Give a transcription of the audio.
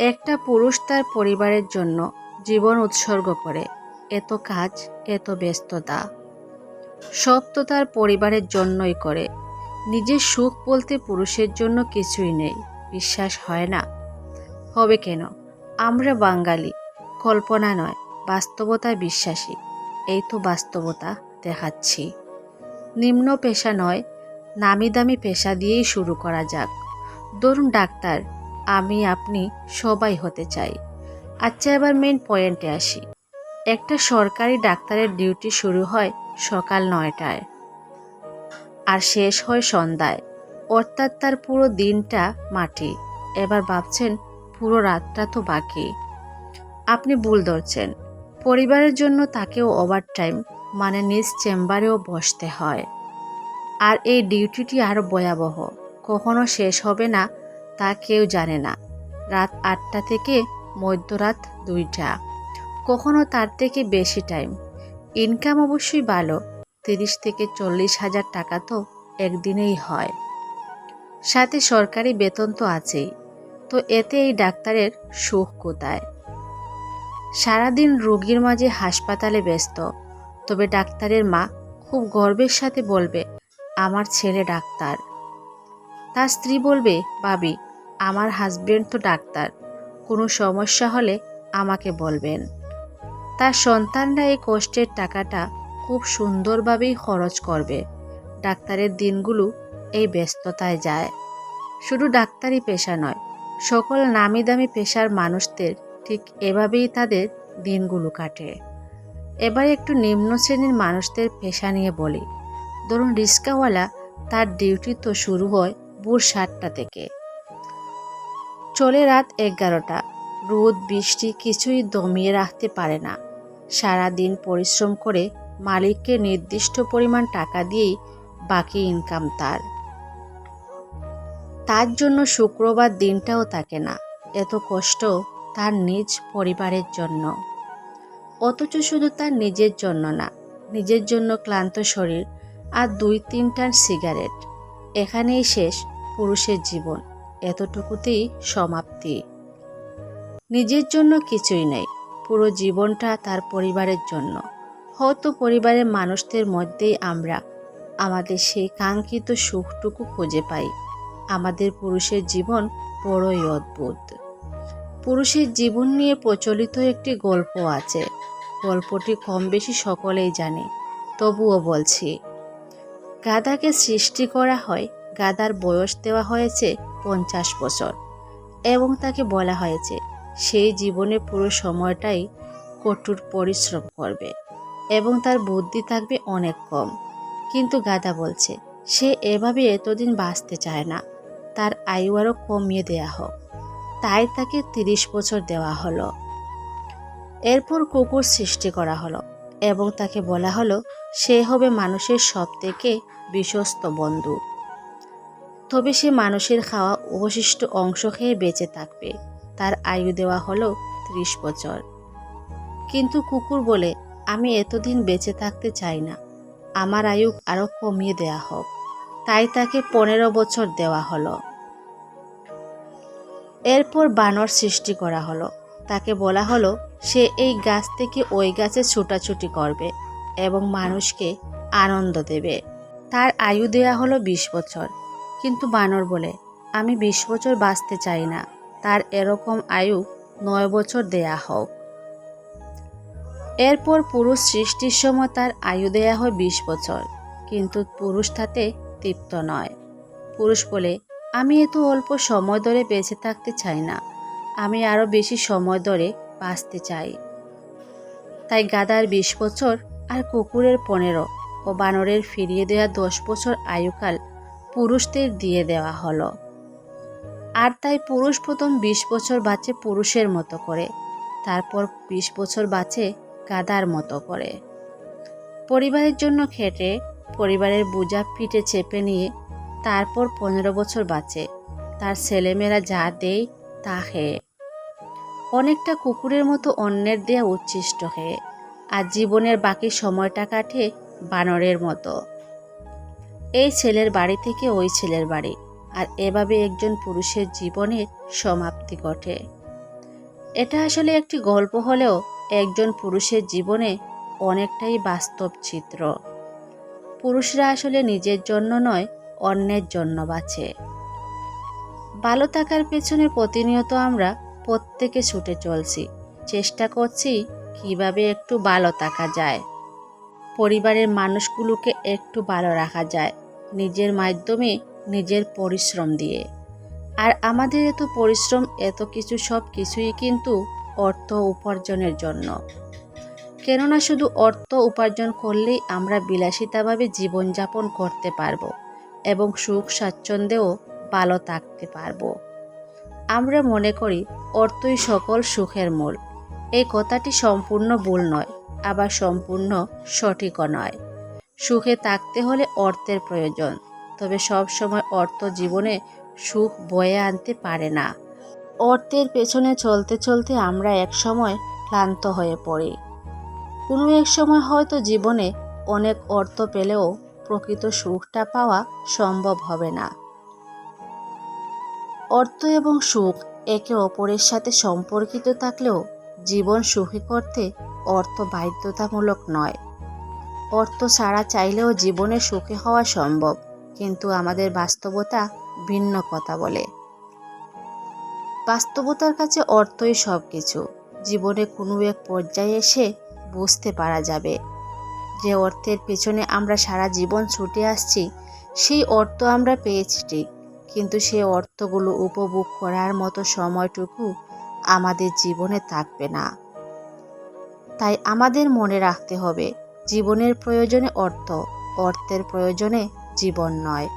একটা পুরুষ তার পরিবারের জন্য জীবন উৎসর্গ করে। এত কাজ, এত ব্যস্ততা। সব তো তার পরিবারের জন্যই করে। নিজের সুখ বলতে পুরুষের জন্য কিছুই নেই, বিশ্বাস হয় না। হবে কেন? আমরা বাঙালি, কল্পনা নয়, বাস্তবতায় বিশ্বাসী। এই তো বাস্তবতা, দেখাচ্ছি। নিম্ন পেশা নয়, নামি দামি পেশা দিয়েই শুরু করা যাক। ধরুন ডাক্তার আমি আপনি সবাই হতে চাই। আচ্ছা এবার মেন পয়েন্টে আসি। একটা সরকারি ডাক্তারের ডিউটি শুরু হয় সকাল নয়টায় আর শেষ হয় সন্ধ্যায়। অর্থাৎ তার পুরো দিনটা মাটি। এবার ভাবছেন, পুরো রাতটা তো বাকি। আপনি ভুল ধরছেন। পরিবারের জন্য তাকেও ওভারটাইম মানে নিজ চেম্বারেও বসতে হয়। আর এই ডিউটিটি আরও ভয়াবহ। কখনো শেষ হবে না তা কেউ জানে না। রাত আটটা থেকে মধ্যরাত দুইটা। কখনো তার থেকে বেশি টাইম। ইনকাম অবশ্যই ভালো, তিরিশ থেকে চল্লিশ হাজার টাকা তো একদিনেই হয়। সাথে সরকারি বেতন তো আছেই। তো এতে এই ডাক্তারের সুখ কোথায়? সারাদিন রোগীর মাঝে হাসপাতালে ব্যস্ত। তবে ডাক্তারের মা খুব গর্বের সাথে বলবে, আমার ছেলে ডাক্তার। তার স্ত্রী বলবে, ভাবি আমার হাজবেন্ড তো ডাক্তার। কোনো সমস্যা হলে আমাকে বলবেন। তার সন্তানরা এই কষ্টের টাকাটা খুব সুন্দরভাবেই খরচ করবে। ডাক্তারের দিনগুলো এই ব্যস্ততায় যায়। শুধু ডাক্তারি পেশা নয়, সকল নামি দামি পেশার মানুষদের ঠিক এভাবেই তাদের দিনগুলো কাটে। এবার একটু নিম্ন শ্রেণির মানুষদের পেশা নিয়ে বলি। ধরুন রিস্কাওয়ালা তার ডিউটি তো শুরু হয় ভোর সাতটা থেকে। চলে রাত এগারোটা। রোদ, বৃষ্টি কিছুই দমিয়ে রাখতে পারে না। সারা দিন পরিশ্রম করে মালিককে নির্দিষ্ট পরিমাণ টাকা দিয়েই বাকি ইনকাম তার। তার জন্য শুক্রবার দিনটাও থাকে না, এত কষ্ট তার নিজ পরিবারের জন্য। অথচ শুধু তার নিজের জন্য না, নিজের জন্য ক্লান্ত শরীর আর দুই তিনটার সিগারেট এখানেই শেষ পুরুষের জীবন। এতটুকুতেই সমাপ্তি। নিজের জন্য কিছুই নেই, পুরো জীবনটা তার পরিবারের জন্য। হয়তো পরিবারের মানুষদের মধ্যেই আমরা আমাদের সেই কাঙ্ক্ষিত সুখটুকু খুঁজে পাই। আমাদের পুরুষের জীবন বড়ই অদ্ভুত। পুরুষের জীবন নিয়ে প্রচলিত একটি গল্প আছে। গল্পটি কম বেশি সকলেই জানে, তবুও বলছি। গাদাকে সৃষ্টি করা হয়, গাদার বয়স দেওয়া হয়েছে পঞ্চাশ বছর। এবং তাকে বলা হয়েছে সেই জীবনে পুরো সময়টাই কঠোর পরিশ্রম করবে এবং তার বুদ্ধি থাকবে অনেক কম। কিন্তু গাদা বলছে, সে এভাবে এতদিন বাঁচতে চায় না। তার আয়ু আরও কমিয়ে দেয়া হোক। তাই তাকে তিরিশ বছর দেওয়া হলো। এরপর কুকুর সৃষ্টি করা হলো এবং তাকে বলা হলো, সে হবে মানুষের সব থেকে বিশ্বস্ত বন্ধু। তবে সে মানুষের খাওয়া অবশিষ্ট অংশ খেয়ে বেঁচে থাকবে। তার আয়ু দেওয়া হলো ত্রিশ বছর। কিন্তু কুকুর বলে, আমি এতদিন বেঁচে থাকতে চাই না। আমার আয়ু আরও কমিয়ে দেয়া হোক। তাই তাকে পনেরো বছর দেওয়া হলো। এরপর বানর সৃষ্টি করা হলো। তাকে বলা হলো, সে এই গাছ থেকে ওই গাছে ছুটাছুটি করবে এবং মানুষকে আনন্দ দেবে। তার আয়ু দেয়া হলো বিশ বছর। কিন্তু বানর বলে, আমি বিশ বছর বাঁচতে চাই না। তার এরকম আয়ু নয় বছর দেয়া হোক। এরপর পুরুষ সৃষ্টির সময় তার আয়ু দেয়া হয় বিশ বছর, কিন্তু পুরুষ তাতে তৃপ্ত নয়। পুরুষ বলে, আমি এত অল্প সময় ধরে বেঁচে থাকতে চাই না। আমি আরও বেশি সময় ধরে বাঁচতে চাই। তাই গাদার বিশ বছর আর কুকুরের পনেরো ও বানরের ফিরিয়ে দেওয়া দশ বছর আয়ুকাল পুরুষদের দিয়ে দেওয়া হলো। আর তাই পুরুষ প্রথম বিশ বছর বাঁচে পুরুষের মতো করে, তারপর বিশ বছর বাঁচে গাদার মতো করে। পরিবারের জন্য খেটে, পরিবারের বোঝা পিঠে চেপে নিয়ে তারপর পনেরো বছর বাঁচে, তার ছেলেমেয়েরা যা দেয় তা খেয়ে অনেকটা কুকুরের মতো অন্যের দেয়া উচ্ছিষ্ট হয়ে আর জীবনের বাকি সময়টা কাটে বানরের মতো। এই ছেলের বাড়ি থেকে ওই ছেলের বাড়ি, আর এভাবে একজন পুরুষের জীবনের সমাপ্তি ঘটে। এটা আসলে একটি গল্প হলেও একজন পুরুষের জীবনে অনেকটাই বাস্তব চিত্র। পুরুষরা আসলে নিজের জন্য নয়, অন্যের জন্য বাঁচে। ভালো থাকার পেছনে প্রতিনিয়ত আমরা প্রত্যেকে ছুটে চলছি, চেষ্টা করছি কীভাবে একটু ভালো থাকা যায়। পরিবারের মানুষগুলোকে একটু ভালো রাখা যায়। নিজের মাধ্যমে নিজের পরিশ্রম দিয়ে। আর আমাদের এত পরিশ্রম, এত কিছু সব কিছুই কিন্তু অর্থ উপার্জনের জন্য। কেননা শুধু অর্থ উপার্জন করলেই আমরা বিলাসিতাভাবে জীবনযাপন করতে পারব এবং সুখ স্বাচ্ছন্দ্যেও ভালো থাকতে পারব। আমরা মনে করি, অর্থই সকল সুখের মূল। এই কথাটি সম্পূর্ণ ভুল নয়, আবার সম্পূর্ণ সঠিকও নয়। সুখে থাকতে হলে অর্থের প্রয়োজন। তবে সব সময় অর্থ জীবনে সুখ বয়ে আনতে পারে না। অর্থের পেছনে চলতে চলতে আমরা এক সময় ক্লান্ত হয়ে পড়ি। কোনো এক সময় হয়তো জীবনে অনেক অর্থ পেলেও প্রকৃত সুখটা পাওয়া সম্ভব হবে না। অর্থ এবং সুখ একে অপরের সাথে সম্পর্কিত থাকলেও জীবন সুখী করতে অর্থ বাধ্যতামূলক নয়। অর্থ ছাড়া চাইলেও জীবনে সুখী হওয়া সম্ভব, কিন্তু আমাদের বাস্তবতা ভিন্ন কথা বলে। বাস্তবতার কাছে অর্থই সব কিছু জীবনে কোনো এক পর্যায়ে এসে বুঝতে পারা যাবে যে অর্থের পেছনে আমরা সারা জীবন ছুটে আসছি, সেই অর্থ আমরা পেয়েছি ঠিক, কিন্তু সেই অর্থগুলো উপভোগ করার মতো সময়টুকু আমাদের জীবনে থাকবে না। তাই আমাদের মনে রাখতে হবে জীবনের প্রয়োজনে অর্থ অর্থের প্রয়োজনে জীবন নয়।